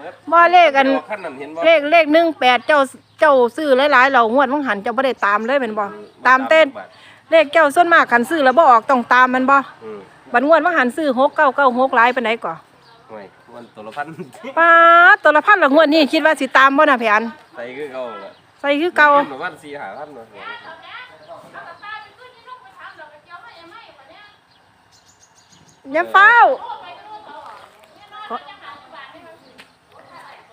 หมดบ่เลขอันแต่ว่าขั้นนั้นเห็นบ่เลขเลขหนึ่งแปดเจ้าเจ้าซื้อหลายๆเรางวดมังหันเจ้าบ่ได้ตามเลยแม่นบ่ตามเต้นเลขเจ้าส่วนมากคันซื้อแล้วบ่ออกต้องตามแมันบ่อืมบัดงวดมังหันซื้อ6996หลายปานใดก่อห่วยมันตัวละพันป้าดตัวละพันละงวดนี้คิดว่าสิตามบ่น่ะแผนใส่คือเก่าละใส่คือเก่าประมาณสี่ห้าพันเนาะอย่าเฝ้า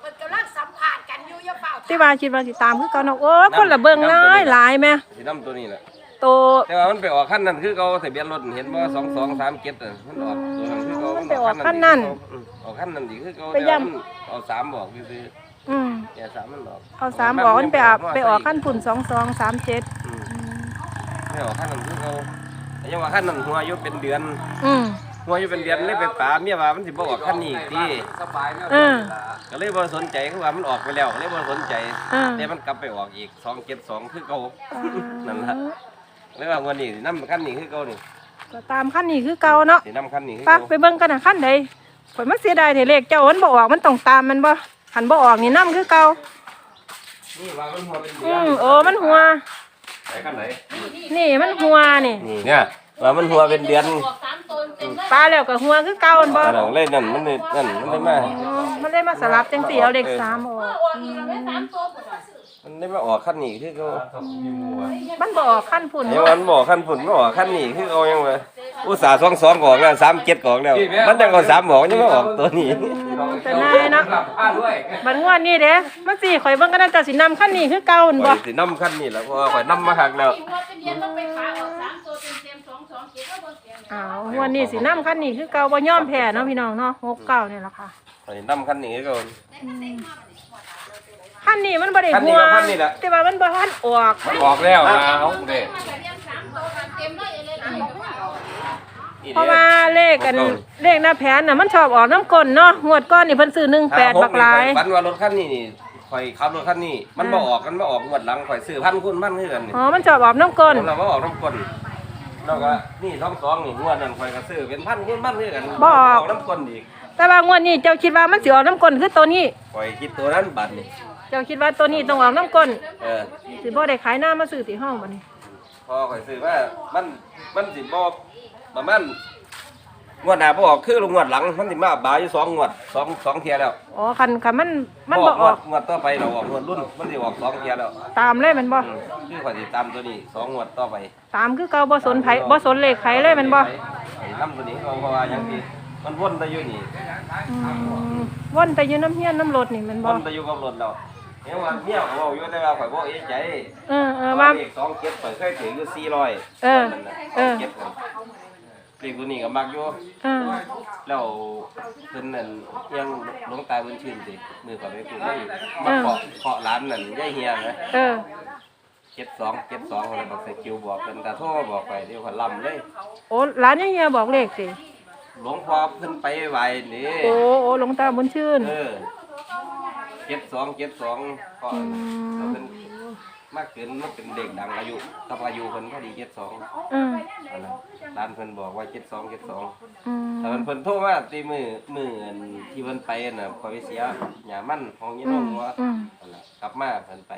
มันกำลังสัมผัสกันอยู่อย่าเฝ้า ที่ว่าคิดว่าสิตามคือเก่าเนาะโอ้ยคนละเบิ่งหลายหลายแม่สีน้ำตัวนี้แหละโตแต่ว่ามันไปออกขั้นนั้นคือเก่าทะเบียนรถเห็นบ่สองสองสามเจ็ดอะมันออกตัวนั้นคือเก่ามัออกขั้นนั้นอืมออกขั้นนั้นดีคือเก่าแต่ว่ามันออกสามบอกคืออืมๆเนี่ยสามมันออกเอาสามออกมันไปอาบไปออกขั้นฝุ่น2237อืมไม่ออกขั้นนั้นคือเก่าแต่ยังว่าขั้นนั้นหัวอายุเป็นเดือน อืม หัวอายุเป็นเดือนเลยไปป่าเมียว่ามันสิบ่ออกขั้นนี้อีกทีเออ ก็เลยบ่สนใจคือว่ามันออกไปแล้วก็เลยบ่สนใจเออแต่มันกลับไปออกอีกสองเจ็ดสองคือเก่านั่นละเลยว่าวันนี้สินำขั้นนี้คือเก่านี่ก็ตามขั้นนี้คือเก่าเนาะสินำขั้นนี้คือปัเก่ากไปเบิ่งกันนะขั้นใดข่อยมาเสียดายแต่เลขเจ้ามันบ่ออกมันต้องตามมันบ่หันบ่ออกนี่นํคือเก่านี่ว่ามันหัวเป็นเดือือนมโอ้มันหัว ไหนขั้นไหนนี่มันหัวนี่นี่เนี่ย ว่ามันหัวเป็นเดือนบอกสามตัวเต็มเลยปลาแล้วก็หัวคือเก่ามันบ่อันนั้นเลยนั่นมันเลยนั่นมันได้มา อ๋อมันเลยมาสลับจังสี่เอาเลขสามออกออกอีกแล้วไม่สามตัวหมดอะมันได้มาออกขั้นนี้คือเก่ามันบ่ออกขั้นฝุ่นเดี๋ยวมันบอกขั้นฝุ่นมันออกขั้นนี้คือเอายังไงอุตส่าห์สองสองกออกแล้วสามเจ็ดกออกแล้ว มันยังเอาสามบอกยังไม่ออกตัวนี้แต่นายเนาะบัดงวดนี้เด้มันสิข่อยเบิ่งกันนะเจ้าสินำขั้นนี้คือเก่ามันข่บ่อยสินำขั้นนี้แล้วเพราะว่าข่อยนำมาหักแล้วที่ว่าเป็นเย็นต้องไปขาออกสาม องสองเจ็ดแล้วบนเสียงอ้าวงวดนี้สินำขั้นนี้คือเก่าบ่ยอมแพ้เนาะพี่น้องเนาะ69นี่ล่ะค่ะข่อยนำขั้นนี้ก็ ขั้นนี้มันบ่ได้ขั้นนี้หัวก็ขั้นนี้แหละ แต่ว่ามันบ่ทันออก ออกแล้วนะเขาเด้มาแบบเย็นสามตัวกันเต็มเลยเลยเลยว่าเอาเพราะว่าเลขกันเลขหน้าแผนน่ะมันชอบออกน้ำกลนเนาะงวดก้อนนี่เพิ่นซื้อ18บักหลายฝันว่ารถคันนี้นี่ข่อยขับรถคันนี้ มันบ่ออกกันบ่ออกงวดหลังข่อยซื้อพันคุณพันคือกันนี่อ๋อมันชอบออกน้ำกลนเราบ่ออกน้ำก้น แล้วก็นี่ท้องสองนี่งวดนั้นข่อยก็ซื้อเป็นพันคุณพันคือกันบ่ออก น้ำก้นอีกแต่ว่างวดนี้เจ้าคิดว่ามันสิออกน้ำกลนคือตัวนี้ข่อยคิดตัวนั้นบัดนี่เจ้าคิดว่าตัวนี้ต้องออกน้ำกลนเออสิบ่ได้ขายหน้ามาซื้อที่ห้องบัดนี้ พอข่อยซื้อว่ามันมันสิบ่ประมาณ งวดหน้าบ่ออกคือลงงวดหลังมันสิมาบาอยู่สองงวดสองสองเที่ยแล้วอ๋อคันคันมันมันบ่ออกงวดต่อไปเราออกงวดรุ่นมันสิออกสองเที่ยแล้วตามเลยแมันบ่อืมคือข่อยสิตามตัวนี้สองงวดต่อไปตามคือเก่าบ่สนไผบ่สนเลขไผเลยแมันบ่ไอ้น้ำตัวนี้เขาเพราะว่าอย่างที่มันวนไปอยู่นี่อืมวนไปอยู่น้ำเฮียนน้ำรถนี่แมันบ่วนไปอยู่กับรถเราเนี่ยว่าเมียเขาบอกอยู่แต่ว่าข่อยบอกเอ๊ะใจ เออเออว่า เลขสองเจ็ดข่อยเคยถืออยู่สี่ร้อยเออเออเจ็ดข่อย เลขตัวนี้ก็มักอยู่เออแล้วเพิ่นนั่นยังหลวงตาเพิ่นชื่นสิมือข่อยไปปลูกไม่มาเคาะเคาะร้านนั่นยายเฮียนะเออเจ็ดสองเจ็ดสองอะไรบอกใส่คิวบอกเป็นตาโทรมาบอกไปเดี๋ยวข่อยลำเลย โอ้ร้านยังเฮียบอกเลขสิหลวงพ่อเพิ่นไปไหวนี่โอ้โอ้หลวงตาบุญชื่น เออเจ็ดสองเจ็ดสองก็อืมเป็น มากเกินมันเป็นเด็กดังอายุกับอายุเพิ่นพอดีเจ็ดสองเออนั่นน่ะร้านเพิ่นบอกว่าเจ็ดสองเจ็ดสองอืมแต่มันเพิ่นโทรมาตีมือมืออันที่เพิ่นไปน่ะพอไปเสียหยามันของยี่อืน้องมว่าอืมนั่นน่ะกลับมาเพิ่นไป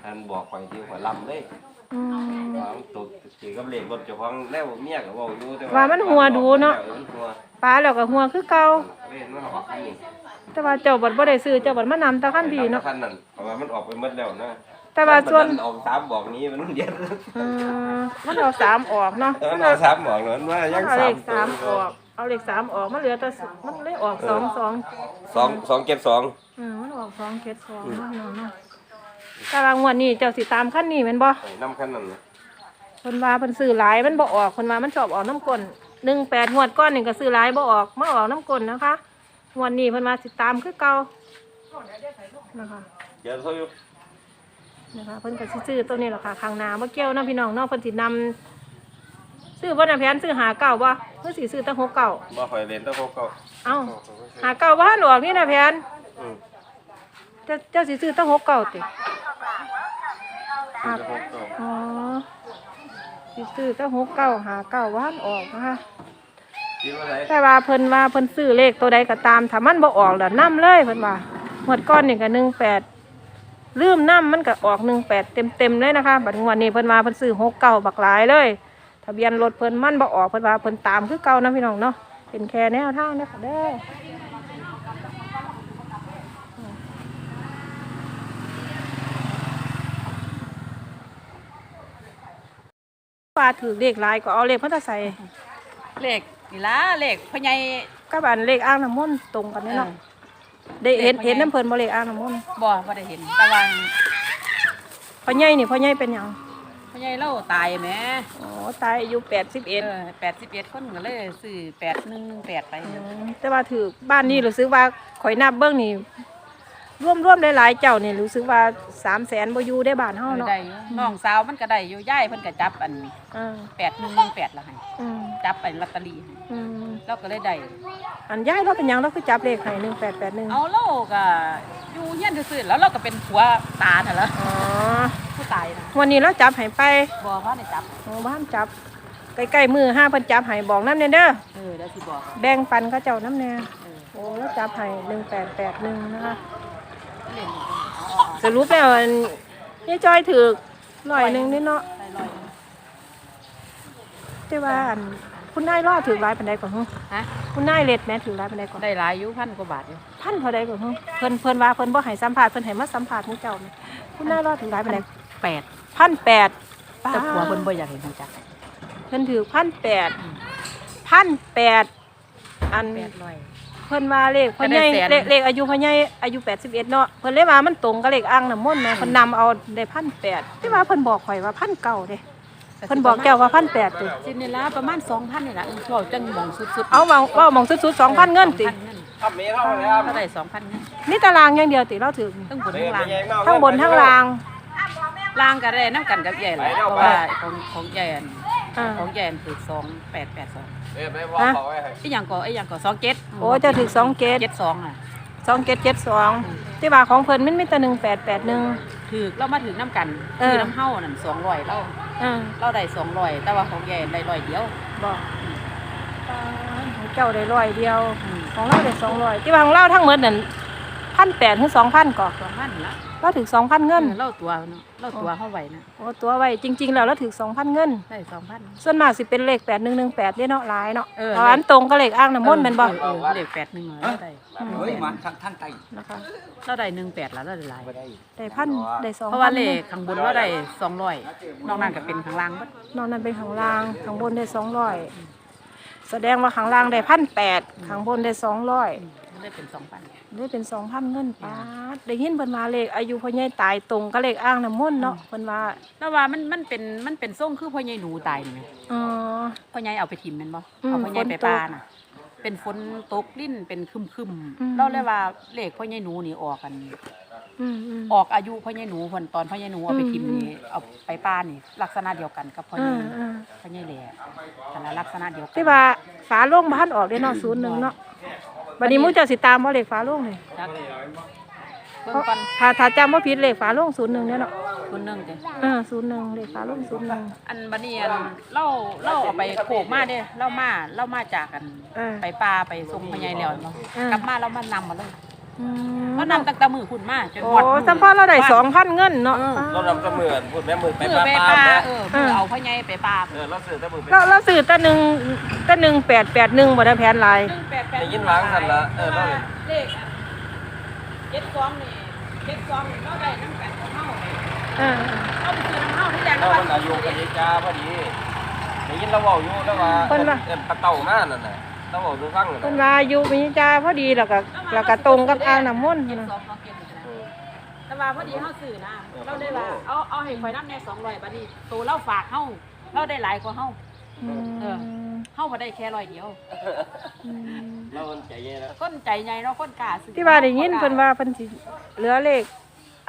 เพิ่นบอกข่อยที่ข่อยลำเลยอืม ว่ามันตกถือกับเลขรถเจ้าของแล้วเมียก็เว้าอยู่แต่ว่ามันหัวดูเนาะ ออมันหัวปลาแล้วก็หัวคือเก่าเล่นมันออกนี่แต่ว่าเจ้าบัดบ่ได้ซื้อเจ้าบัดมานำตะคันดีเนาะคันนั้นเพราะว่ามันออกไปหมดแล้วนะ แต่ว่าส่วน มัออกสามบอกนี้มันเดียวเออมันเอาสามออกเนาะเออมันเอาสามบอกเนาะมันว่ายังเอาสาเลมขสามออก เอาเลขสามออกมันเหลือแต่สมันเลยออกสองสองสองสองเจ็ดสองเออมันออกสองเจ็ดสองเนาะเนาะเนาะตารางวันนี้เจ้าสิตามขั้นนี้แม่นบ่ ไอ้น้ำคันนั้นน่ะเพิ่นว่าเพิ่นซื้อหลายมันบ่ออกเพิ่นว่ามันชอบออกน้ำก้นหนึ่งแปดงวดก้อนนี่ก็ซื้อหลายบ่ออกมาออกน้ำก้นนะคะงวดนี้เพิ่นว่าสิตามคือเก่านะคะเดี๋ยวเขาอยู่ นะคะ เพิ่นก็สิซื้อตัวนี้แหละค่ะข้างหน้าบ่เกี่ยวเนาะพี่น้องเนาะเพิ่นสินำซื้อบ่น่ะแพนซื้อหาเก่าบ่เพิ่นสิซื้อแตั้งหกเก่าบ่ข่อยเล่นแตะโคกเก่าเอ้าหาเก่าบ่ทันออกนี่น่ะแพนอืมเจ้าเจ้าสิซื้อแตั้งหกเก่าติครับแตะโคกเก่าอ๋อสิซื้อแตั้งหกเก่าหาเก่าบ่ทันออกนะคะ คิดว่าไรแต่ว่าเพิ่นว่าเพิ่นซื้อเลขตัวใดก็ตามถ้ามันบ่ออกแล้วนํเลยเพิ่นว่าหมดก้อนนี่ก็18 ลืมนํมันก็ออก18เต็มๆเลยนะคะ บัดงวดนี้เพิ่นว่าเพิ่นซื้อ69บักหลายเลย ทะเบียนรถเพิ่นมันบ่ออกเพิ่นว่าเพิ่นตามคือเก่านะพี่น้องเนาะ เป็นแค่แนวทางเด้อค่ะเด้อปลาถือเลขหลายก็เอาเลขพันธใส่เลขนี่ล่ะเลขพ่อใหญ่ กับอันเลขอ่างน้ำมนต์ตรงกันแน่เนาะ ได้เห็นเห็นน้ำเพิ่นบ่เลขอ่างน้ำมนต์บ่บ่ได้เห็นแต่ว่าพ่อใหญ่นี่พ่อใหญ่เป็นหยังพ่อใหญ่เราตายแหมอ๋อตายอายุเอ81อ81คนก็เลยซื้อ8118ไปอืมแต่ว่าถือบ้านนี้รู้สึกว่าข่อยนับเบิ่งนี่ร่วมร่วมหลายๆเจ้านี่รู้สึกว่า300,000บ่อยู่ได้บ้านเฮาเนาะได้อยู่น้องสาวมันก็ได้อยู่ย่ายเพิ่นก็จับอันอ่า8118ละให้อืมจับไปลอตเตอรี่ให้อืม เราก็เลยได้อันย้ายเราเป็นหยังเราคือจับเลขให้1881เอาเราก็อยู่เฮียนซื่อๆแล้วเราก็เป็นผัวตาน่ะล่ะอ๋อผู้ตายน่ะวันนี้เราจับให้ไปบ่ว่าได้จับโอ้บ้านจับใกล้ๆมือห้าเพิ่นจับให้บอกนำแน่เด้อเออเดี๋ยวสิบอกแบ่งปันเขาเจ้านำแน่เออโอ้แล้วจับให้1881นะคะเล่นสรุปแล้วอันยายจอยถือร้อยหนึงนี่เนาะได้ร้อยหนึ่งแต่ว่าอัน คุณนายรอถือหลายปานใดก่อนฮะฮะ คุณนายเล็ดแม่ถือหลายปานใดก่อนได้หลายอยู่พันกว่าบาทอยู่พันเท่าใดก่อนฮะเพิ่นเพิ่นว่าเพิ่นบ่ให้สัมภาษณ์เพิ่นให้มาสัมภาษณ์หมู่เจ้าแม่คุณนายรอถือหลายปานใดแปดพันแปดแต่ผัวเพิ่นบ่อยากเห็นรู้จักเพิ่นถือพันแปดพันแปดอัน แปดร้อย เพิ่นว่าเลขพ่อใหญ่ก็ได้แสน เลขเลขอายุพ่อใหญ่อายุ81เนาะเพิ่นเลยว่ามันตรงกับเลขอ่างน้ำมนต์แม่เพิ่นนำเอาได้พันแปดที่ว่าเพิ่นบอกข่อยว่าพันเก้าเด้ เพิ่นบอกแก้วว่าพันแปดติสินี่ละประมาณ2,000นี่ล่ะเออเราจังมองสุดๆเอาเว้าเว้ามองสุดๆ2,000เงินติ2,000เงินทำเมเท่าไหร่ครับเท่าได้2,000เงินนี่ตารางอย่างเดียวติเราถือทั้งบนทั้งล่างทั้งบนทั้งล่างล่างก็ได้นํกันกับใหญ่แหละเพราะว่าของของใหญ่อันอ่าของใหญ่อันคือ2882เออไม่พอขอไว้ให้อีหยังก็อีหยังก็27โอ้เจะถือ2เกต72อะ2เกต72ที่ว่าของเพิ่นมันมีแต่1881ถือเรามาถึงน้ำกันเออคือน้ำเฮานั่น200เรา อ่าเราได้200แต่ว่าของใหญ่ได้ร้อยเดียว บอกของเจ้าได้ร้อยเดียวอืมของเราได้200ที่ว่าของเราทั้งหมดนั่น 1,800ถึง2,000ก่อ2,000ละเราถึง2,000เงินเออเราตัวเนาะเราตัวเฮาไว้นะโอ้ตัวไว้จริง ๆ แล้วเราถึง2,000เงินได้2,000ส่วนมากสิเป็นเลข8118เด้เนาะหลายเนาะเออเพราะอันตรงกับเลขอ่างน้ำมนต์แม่นบ่เออเออเลข8 1เราได้เฮ้ยมันทางท่านไตนะคะเราได้18แล้วเราได้หลายได้พันได้2,000เพราะว่าเลขข้างบนเราได้200นอกนั้นก็เป็นข้างล่างเบิดนอกนั้นเป็นข้างล่างข้างบนได้200แสดงว่าข้างล่างได้1,800ข้างบนได้200มัน ได้เป็น2,000ได้เป็น2,000เงินปาดได้ยินเพิ่นว่าเลขอายุพ่อใหญ่ตายตรงกับเลขอ่างน้ำมนต์เนาะเพิ่นว่าแล้วว่ามันมันเป็นมันเป็นทรงคือพ่อใหญ่หนูตายนี่แหมอ๋อ พ่อใหญ่เอาไปทิ่มแม่นบ่อืมเอาพ่อใหญ่ฝนไปตกปาน่ะ เป็นฝนตกลิ้นเป็นคึมอืมๆเราเลยว่าเลขพ่อใหญ่หนูนี่ออกกัน อืมอืม ออกอายุพ่อใหญ่หนูเพิ่นตอนพ่อใหญ่หนูเอาไปทิ่มอืมนี่เอาไปป้านี่ ลักษณะเดียวกันกับพ่อใหอ่าญ่อ่า พ่อใหญ่แหล่แต่ละลักษณะเดียวกั ที่ว่าฝาโล่งบ้านออกได้เนาะศูนย์หนึ่งเนาะ บัดนี้หมูเจ้าสิตามบ่เลขฝาโล่งนี่จักเบิ่งเพราะก่อนถ้าถ้าจำบ่ผิดเลขฝาโล่งศูนย์หนึ่งเนี่ยเนาะคนหนึงเด้อ่าศูนย์หนึ่งเลขฝาโล่งศูนย์หนึ่งอันบัดนี้อันเราเราเอาไปโขกมาเด้เรามาเรามาจากกัน เออไปป่าไปส่งพ่อใหญ่แล้วเนาะอืมกลับมาแล้วมันนำมาเลยอืม เรานำตั้งแต่มือคุณมาจนโอ้ฮอดมื้สัมพอเราได้สองพันเงินเนาะ เรานำเสมือนพูดแม่มือไปมือปลาไปปลาป่าแม่เออมือเอาพ่อใหญ่ไปป่าเออเราซื้อแต่มือไปเราเราซื้อแตะหนึ่งแตะหนึ่งแปดแปดหนึ่งบ่ได้แผนหลายได้ยินวางกันละเออเราเลขเจ็ดสองนี่เจ็ดสองนี่เราได้น้ำกันของเฮาอ่าเอาไปซื้อน้ำเฮาที่แดงเราแล้วมันอายุกันยายจ้าพอดีได้ยินเราเว้าอยู่แล้วว่าเอิ้นเอิ้นปลาเต่ามานั่นน่ะ เราเว้าดูฟังนั่นเพิ่นน่ะว่าอยู่มีจ้าพอดีแล้วก็แล้วก็ตรงกับอ่างน้ำมนต์เจ็ดนะสองเราเก็บอยู่นะแต่ว่าพอดีเฮาซื้อนะเราได้ว่าเอาเอาให้ข่อยน้ำแน่สองร้อยบัดนี้ตัวเราฝากเฮาเราได้หลายกว่าเฮาอืมเออเฮาบ่ได้แค่ร้อยเดียวอืมเรามันใจเย็นนะคนใจใหญ่เนาะคนกล้าซื้อที่ว่าได้ยินเพิ่นว่าเพิ่นสิเหลือเลข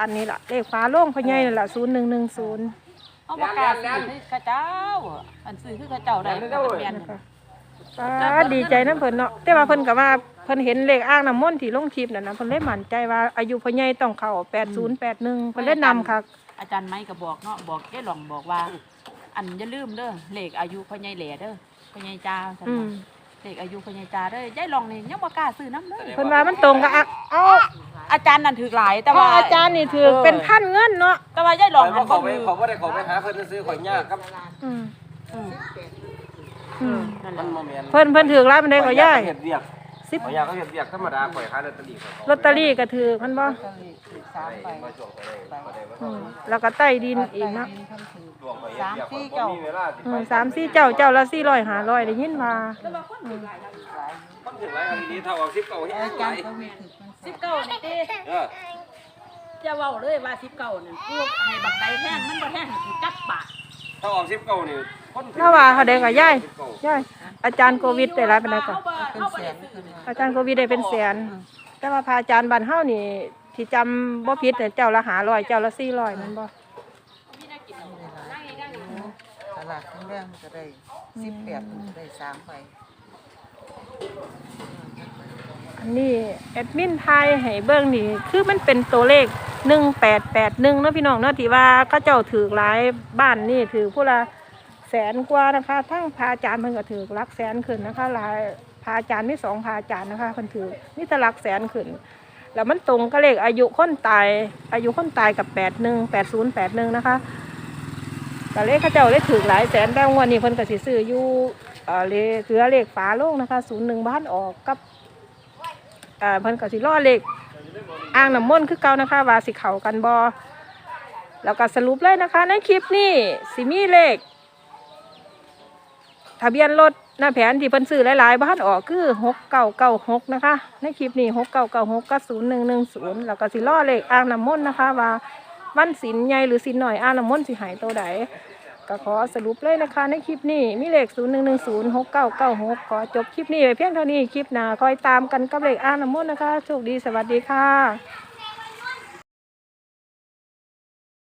อันนี้ล่ะเลขฟ้าโล่งพ่อใหญ่นั่นล่ะ0110เฮาบ่กล้าซื้อให้เขาเจ้าอะอันซื้อคือเขาเจ้าได้ก็เป็นแม่นนะคะ ป้าดีใจนํเพิ่นเนาะแต่ว่าเพิ่นก็ว่าเพิ่นเห็นเลขอ่างน้ำมนต์ที่ลงคลิปนั่นน่ะเพิ่นเลยมั่นใจว่าอายุพ่อใหญ่ต้องเข้า8081เพิ่นเลยนำค่ะอาจารย์ไม้ก็บอกเนาะบอกได้หลองบอกว่า อันอย่าลืมเด้อเลขอายุพ่อใหญ่แหล่เด้อพ่อใหญ่จ้าซั่นอืว่ามเเด็กอายุพญาจาเด้อยายลองนี่ยังบ่กล้าซื้อน้ำเลยเพิ่นว่ามันตรงกับอะเอาอาจารย์นั่นถือหลายแต่แต่ว่าว่าอาจารย์นี่ถือเป็นพันเงินเนาะแต่ว่ายายลองข่หัอนยบ่เขาไปถือ เขาบ่ได้เขาไปหาเพิ่นซื้อข่อยยากครับอืมอืม อืม นั่นแหมัละนบ่แม่นเพิ่นเพิ่นถือร้ายมันได้ก็ย่ายเฮ็ดเวียกสิบข่อยยากเขาเฮ็ดเวียกธรรมดาข่อยขายลอตเตอรี่ข่อยลอตเตอรี่ก็ถือมันบ่สามใบมาช่วงข่อยได้ข่อยได้มาอืมแล้วก็ใต้ดินอีกเนาะช่วงข่อยเฮ็ดเวียกข่อยบ่มีเวลาสิอืไปมสามสี่เจ้าเจ้าละสี่ร้อยห้าร้อยได้ยินมาคนถึงหลายอันนี้เท่ากับ10เก่าเฮ็ดอาหจาลารยย์ก็มีถึงมันสิบเก้านี่เต้เออจะเว้าเลยว่าสิบเก้านั่นพวกให้บักไดแท่งมันบ่แท่งให้กูจักปาก เท่ากับ10เก่านี่คนถึงถ้าว่าเขาได้ก็ย่าย10เก่าย่ายอาจารย์โควิดได้หลายปานใดก่อนเฮาบ่เป็นเฮาแสบ่ได้นซื้อขึ้นมาอาจารย์โควิดได้เป็นแสนแต่ว่าพระอาจารย์บ้านเฮานี่ ที่จำบ่ผิดเนี่ยเจ้าละ500เจ้าละ400นั่นบ่มีน่ากินเอานั่งอีกนั่งอีกตลาดทั้งแรกมันก็ได้สิบแปดมันก็ได้สามใบอันนี้แอดมินไทยให้เบิ่งนี่คือมันเป็นตัวเลข 1881เนาะพี่น้องเนาะที่ว่าเขาเจ้าถือหลายบ้านนี่ถือผู้ละแสนกว่านะคะ ทั้งพาจารย์เพิ่นก็ถือลักแสนขึ้นนะคะหลายพาจารย์มีสองพาจารย์นะคะเพิ่นถือมีแต่หลักแสนขึ้น แล้วมันตรงกับเลขอายุคนตาย อายุคนตายกับ81 8081นย์แปดหนึ่งนะคะก็เลขเขาเจ้าเลขถือหลายแสนแต่งวันนี้เพิ่นก็สิซื้ออยู่เออเลขเหลือเลขฝาโลงนะคะ01บ้านออกกับอ่าเพิ่นก็สิรอเลข อ่างน้ำมนต์คือเก่านะคะว่าสิเขากันบ่แล้วก็สรุปเลยนะคะในคลิปนี้สิมีเลขทะเบียนรถหน้าแผนที่เพิ่นซื้อหลายๆบ้านออกคือ6996นะคะในคลิปนี้6996กับ0110แล้วก็สิรอเลขอ่างน้ำมนต์นะคะว่าวันศีลใหญ่หรือศีลหน่อยอ่างน้ำมนต์สิหายตัวใด ก็ขอสรุปเลยนะคะในคลิปนี้มีเลข 0 1 1 0 6 9 9 6 ขอจบคลิปนี้ไปเพียงเท่านี้คลิปหน้าคอยตามกันกับเลขอ่างน้ำมนต์นะคะโชคดีสวัสดีค่ะ